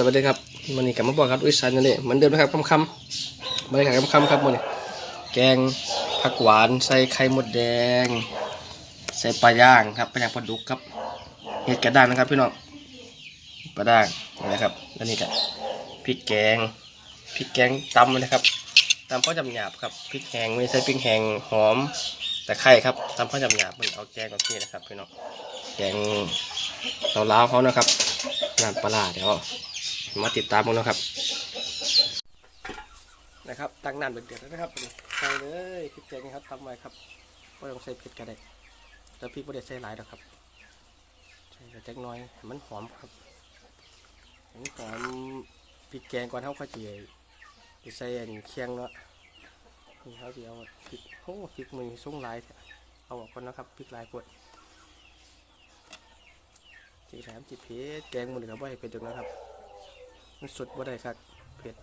สวัสดีครับมันนี่กลับมาบอกครับอุ้ยสันนี่เหมือนเดิมนะครับคำคำบรรยากาศคำคำครับมันนี่แกงผักหวานใส่ไข่มดแดง ใส่ปลาย่างครับปลาย่างปลาดุกครับเห็ดกระด้างนะครับพี่น้องปลาด่างนี่นะครับแล้วนี่ก็พริกแกงพริกแกงตำนะครับตำข้าวจำหยาบครับพริกแห้งไม่ใส่พริกแห้งหอมแต่ไข่ครับตำข้าวจำหยาบมันเอาแกงแบบนี้นะครับพี่น้องแกงเราล้าวเขานะครับน้ำปลาร้าเดี๋ยว มาติดตามกันนะครับ นะครับตั้งน้ำเดือดๆแล้วนะครับใส่เลยพริกแกงนะครับทำไว้ครับไม่ต้องใส่เผ็ดก็ได้แล้วพริกไม่ได้ใส่หลายหรอกครับใส่เล็กน้อยให้มันหอมครับให้มันหอมพริกแกงก่อนเท่าข้าวเจียวใส่อันเคียงเนาะนี่เขาจะเอาพริกโอ้พริกมือส่งหลายเอาออกก่อนนะครับพริกหลายขวดจีแถมจีเผ็ดแกงมันกับว่าให้เผ็ดดึงนะครับ มันสดบ่ได้ครับเผ็ด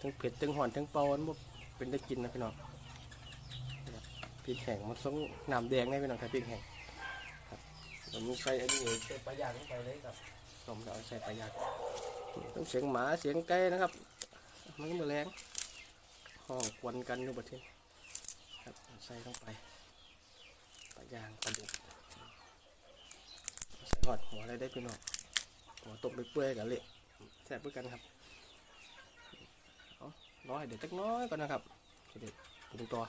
ทั้งเผ็ดทั้งหอนทั้งเปามันบ่เป็นได้กินนะพี่น้องพริกแห้งมันส่งน้ำแดงได้พี่น้องครับพริกแห้งครับผมใส่อันนี้ใส่ปลาย่างลงไปเลยครับผมจะเอาใส่ปลาย่างต้องเสียงหมาเสียงไก่นะครับ มันก็มาแรงห้องควนกันอยู่ประเทศครับใส่ลงไปปลาย่างปลาดุกใส่หอดหัวอะไรได้พี่น้องหัวตกไปเปื่อยๆกันเละ แซ่บเพื่อกันครับรอให้เด็ดจักน้อยก่อนนะครับจะเด็ดปรุงตัว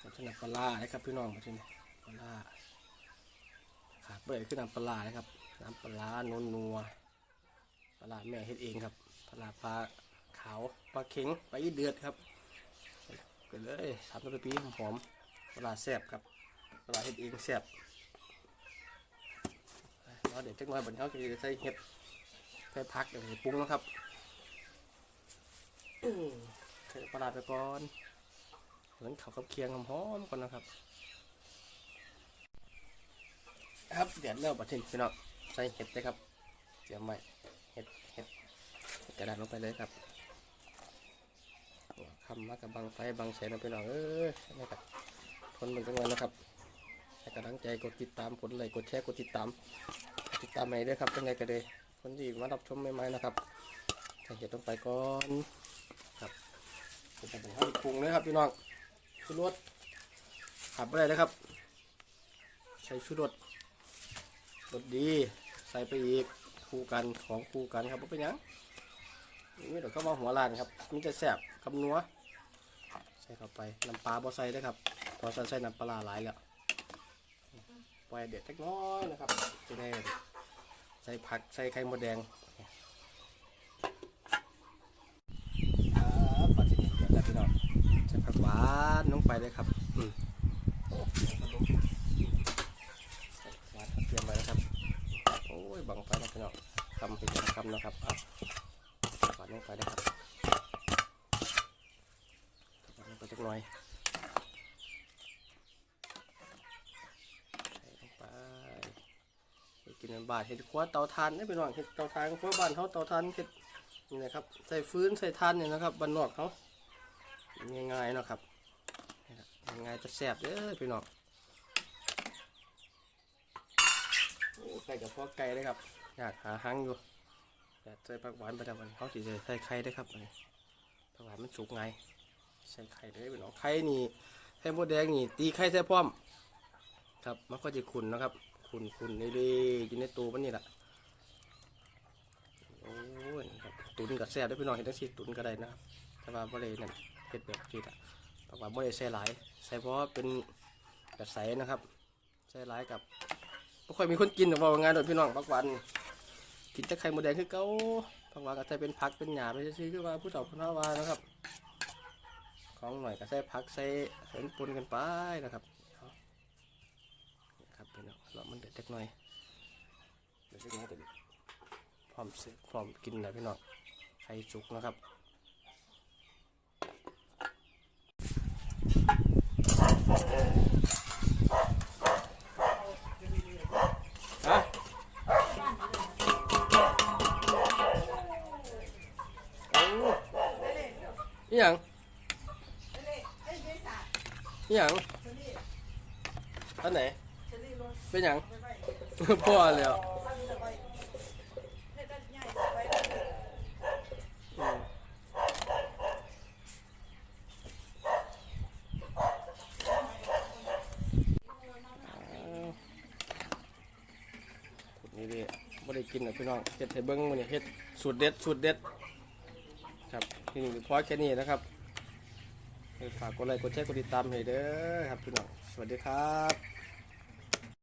ผมจะนำปลานะครับพี่น้องมาที่นี่ปลาขาดเปื่อยขึ้นน้ำปลานะครับ น้ำปลาร้านัวนัวปลาแม่เฮ็ดเองครับปลาปลาขาวปลาเข็งปลาอีเดือดครับไปเลยสามตัวปีหอมปลาแซ่บครับปลาเห็ดเองแซ่บ เราเดี๋ยวจักหน่อยบนเขาจะใส่เห็ดใส่พักเดี๋ยวจะปรุงแล้วครับใส่ปลาไปก่อนเหมือนเขากับเคียงหอมๆก่อนนะครับ ครับเดี๋ยวเริ่มบัดทีพี่น้องใส่เห็ดเลยครับเตรียมไว้เห็ดเห็ดเห็ดกระดาษลงไปเลยครับคำมากับบังไฟบังแสงนะพี่น้องเอ้ยนี่ครับทนมันกันไว้นะครับให้กำลังใจกดติดตามกดไลค์กดแชร์กดติดตาม ติดตามใหม่ด้วยครับยังไงก็เลยคนที่มารับชมใหม่ๆนะครับใส่เห็ดลงไปก่อนครับผมจะให้ปรุงเลยครับพี่น้องชูรสขาดไม่ได้นะครับใส่ชูรสรสดีใส่ไปอีกคู่กันของคู่กันครับบ่เป็นยังนี่เดี๋ยวเข้ามาหัวลานครับมีแต่แซ่บกับนัวใส่เข้าไปน้ำปลาบ่ใส่เด้ครับพอใส่ใส่น้ำปลาหลายแล้วปล่อยเด็ดเล็กน้อยนะครับจะได้ ใส่ผักใส่ไข่มดแดงครับปัจจุบันเดือดแล้วพี่น้องใส่ผักหวานลงไปเลยครับอืมใส่หวานเตรียมไว้นะครับโอ้ยบังไฟนะพี่น้องคำเป็นคำนะครับอาผักหวานลงไปเลยครับลงไปจักหน่อยใส่ลงไปไปกินเป็น บาทเห็ดขั้วเตาถ่านนี่เป็นหน่อยเห็ดเตาถ่านขั้วบ้านเขาเตาถ่านเห็ดนี่นะครับใส่ฟื้นใส่ถ่านเนี่ยนะครับบ้านนอกเขาง่ายๆนะครับง่ายๆจะแซ่บเด้อพี่น้องไก่กับพ่อไก่เลยครับ อยากหาหังอยู่แต่ใส่ผักหวานประจำวันเขาสิใส่ไข่ได้ครับผักหวานมันสุกไงใส่ไข่ได้เป็นหรอไข่นี่ไข่มดแดงนี่ตีไข่ใส่พร้อม ครับมันก็จะขุนนะครับ ขุนขุนนี่เลยอยู่ในตัวมันนี่แหละโอ้ยตุนกับแซ่บได้พี่น้องเห็นทั้งสี่ตุนก็ได้นะครับแต่ว่าบ่ได้นั่นเผ็ดแบบจีดอะแต่ว่าบ่ได้ใส่หลายใส่เพราะเป็นกระใสนะครับใส่หลายกับไม่ค่อยมีคนกินแต่ว่างานโดยพี่น้องพักวันกินแต่ไข่มดแดงคือเก่าพักวันก็ใส่เป็นผักเป็นหญ้าไปซื้อคือว่าผู้เฒ่าผู้เฒ่าวานะครับ ของหน่อยก็ใส่ผักใส่เห็นปนกันไปนะครับ เอานะครับพี่น้องเรามันเด็ดเล็กน้อยเดี๋ยวจะให้เด็ดพร้อมเสร็จพร้อมกินนะพี่น้องไข่สุกนะครับฮะโอ้ยยังนี่หยังท่านไหน เป็นหยัง พ่อแล้วเฮ็ดได้ง่ายอืมนี่ดิไม่ได้กินนะพี่น้องเฮ็ดให้เบิ้งมันนี่เฮ็ดสูตรเด็ดสูตรเด็ด ครับที่นี่พอแค่นี้นะครับฝากกดไลค์กดแชร์กดติดตามให้เด้อครับพี่น้องสวัสดีครับ